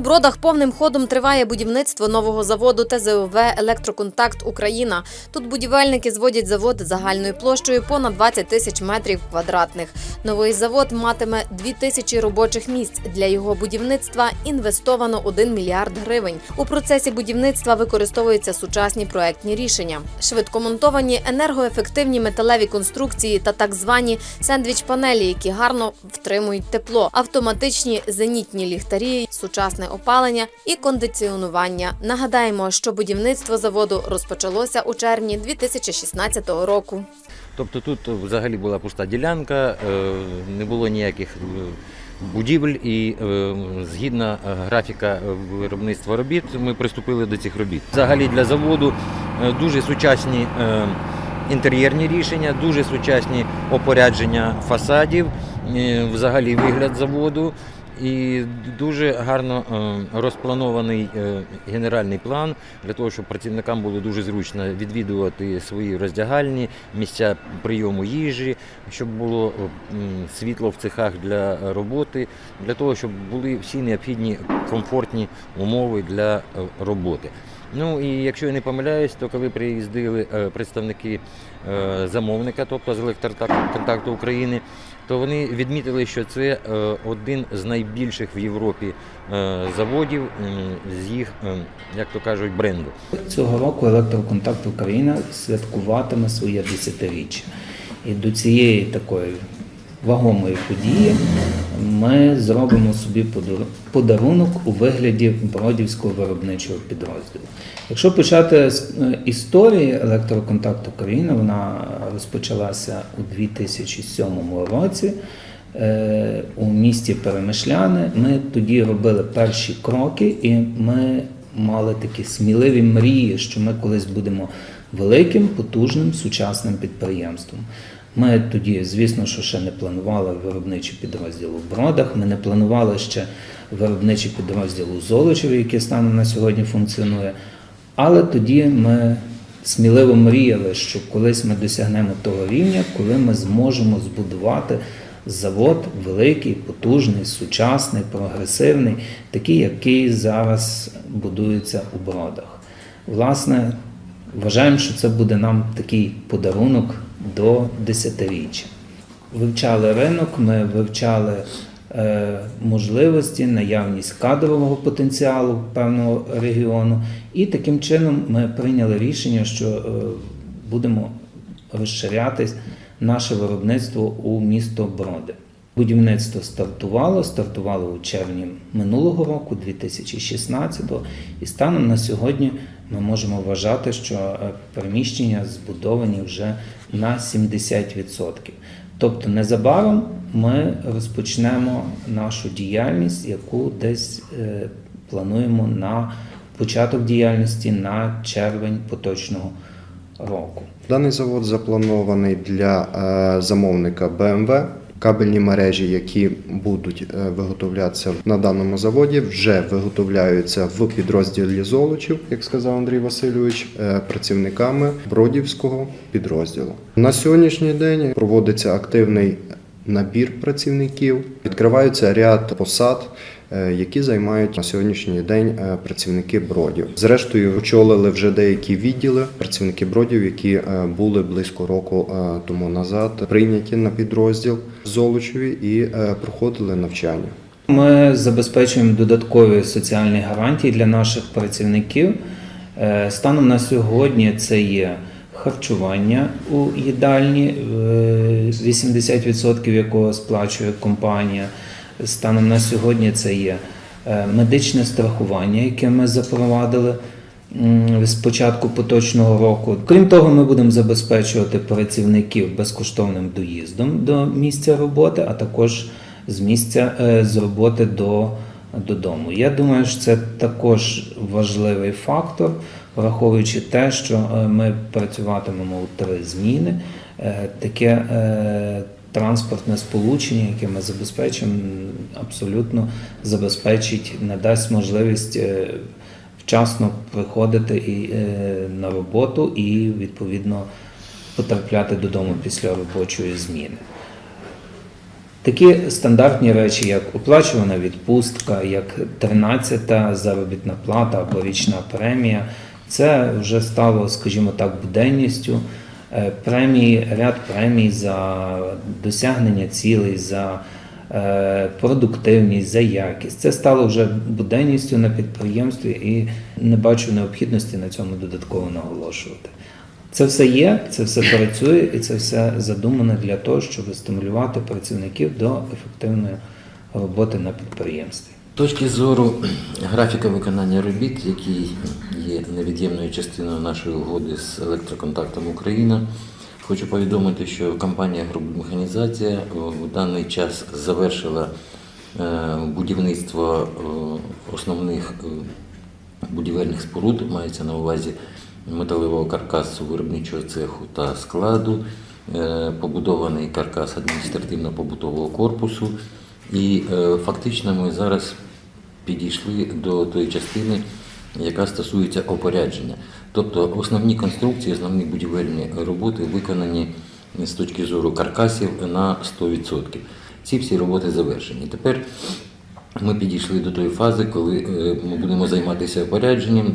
бродах повним ходом триває будівництво нового заводу ТЗОВ Електроконтакт Україна. Тут будівельники зводять завод загальною площею понад 20 тисяч метрів квадратних. Новий завод матиме 2 тисячі робочих місць. Для його будівництва інвестовано 1 мільярд гривень. У процесі будівництва використовуються сучасні проектні рішення, швидкомонтовані енергоефективні металеві конструкції та так звані сендвіч-панелі, які гарно втримують тепло, автоматичні зенітні ліхтарі, сучасне опалення і кондиціонування. Нагадаємо, що будівництво заводу розпочалося у червні 2016 року. Тобто тут взагалі була пуста ділянка, е, не було ніяких е, будівель, і е, згідно графіка виробництва робіт, ми приступили до цих робіт. Взагалі для заводу дуже сучасні інтер'єрні рішення, дуже сучасні опорядження фасадів, взагалі вигляд заводу. І дуже гарно е, розпланований е, генеральний план для того, щоб працівникам було дуже зручно відвідувати свої роздягальні, місця прийому їжі, щоб було е, світло в цехах для роботи, для того, щоб були всі необхідні комфортні умови для роботи. Ну і якщо я не помиляюсь, то коли приїздили е, представники е, замовника, тобто з електроконтакту України, то вони відмітили, що це е, один з найбільших в Європі заводів з їх, як то кажуть, бренду. Цього року Електроконтакт Україна святкуватиме своє десятиріччя. І до цієї такої вагомої події ми зробимо собі подарунок у вигляді Бродівського виробничого підрозділу. Якщо почати з е, історії Електроконтакт України, вона розпочалася у 2007 році. Е, У місті Перемишляни ми тоді робили перші кроки, і ми мали такі сміливі мрії, що ми колись будемо великим, потужним, сучасним підприємством. Ми тоді, звісно, що ще не планували виробничий підрозділ у Бродах, ми не планували ще виробничий підрозділ у Золочеві, який станом на сьогодні функціонує. Але тоді ми сміливо мріяли, що колись ми досягнемо того рівня, коли ми зможемо збудувати завод великий, потужний, сучасний, прогресивний, такий, який зараз будується у бродах. Власне, вважаємо, що це буде нам такий подарунок до десятиріччя. Вивчали ринок, ми вивчали е, можливості, наявність кадрового потенціалу певного регіону, і таким чином ми прийняли рішення, що е, будемо розширятись наше виробництво у місто Броди. Будівництво стартувало, стартувало у червні минулого року, 2016-го, і станом на сьогодні ми можемо вважати, що е, приміщення збудовані вже на 70%. Тобто незабаром ми розпочнемо нашу діяльність, яку десь е, плануємо на початок діяльності на червень поточного року. Даний завод запланований для е, замовника BMW. Кабельні мережі, які будуть е, виготовлятися на даному заводі, вже виготовляються в підрозділі Золочів, як сказав Андрій Васильович, е, працівниками Бродівського підрозділу. На сьогоднішній день проводиться активний набір працівників, відкриваються ряд посад. Е, Які займають на сьогоднішній день е, працівники бродів. Зрештою, очолили вже деякі відділи працівники бродів, які е, були близько року тому назад прийняті на підрозділ Золочеві і проходили навчання. Ми забезпечуємо додаткові соціальні гарантії для наших працівників. Станом на сьогодні це є харчування у їдальні, е, 80% якого сплачує компанія. Станом на сьогодні це є е, медичне страхування, яке ми запровадили з початку поточного року. Крім того, ми будемо забезпечувати працівників безкоштовним доїздом до місця роботи, а також з місця е, з роботи до додому. Я думаю, що це також важливий фактор, враховуючи те, що е, ми працюватимемо у три зміни. Таке транспортне сполучення, яке ми забезпечимо, абсолютно забезпечить, надасть можливість е, вчасно приходити і, е, на роботу і відповідно потрапляти додому після робочої зміни. Такі стандартні речі, як оплачувана відпустка, як 13-та заробітна плата або річна премія, це вже стало, скажімо так, буденністю. Е, Премії, ряд премій за досягнення цілей, за е, продуктивність, за якість. Це стало вже буденністю на підприємстві і не бачу необхідності на цьому додатково наголошувати. Це все є, це все працює і це все задумано для того, щоб стимулювати працівників до ефективної роботи на підприємстві. Точки зору графіка виконання робіт, який є невід'ємною частиною нашої угоди з електроконтактом Україна, хочу повідомити, що компанія «Грубмеханізація» в даний час завершила е, будівництво е, основних е, будівельних споруд, мається на увазі металевого каркасу виробничого цеху та складу, побудований каркас адміністративно-побутового корпусу. І фактично ми зараз підійшли до тої частини, яка стосується опорядження. Тобто основні конструкції, основні будівельні роботи виконані з точки зору каркасів на 100%. Ці всі роботи завершені. Тепер ми підійшли до тої фази, коли е, ми будемо займатися опорядженням.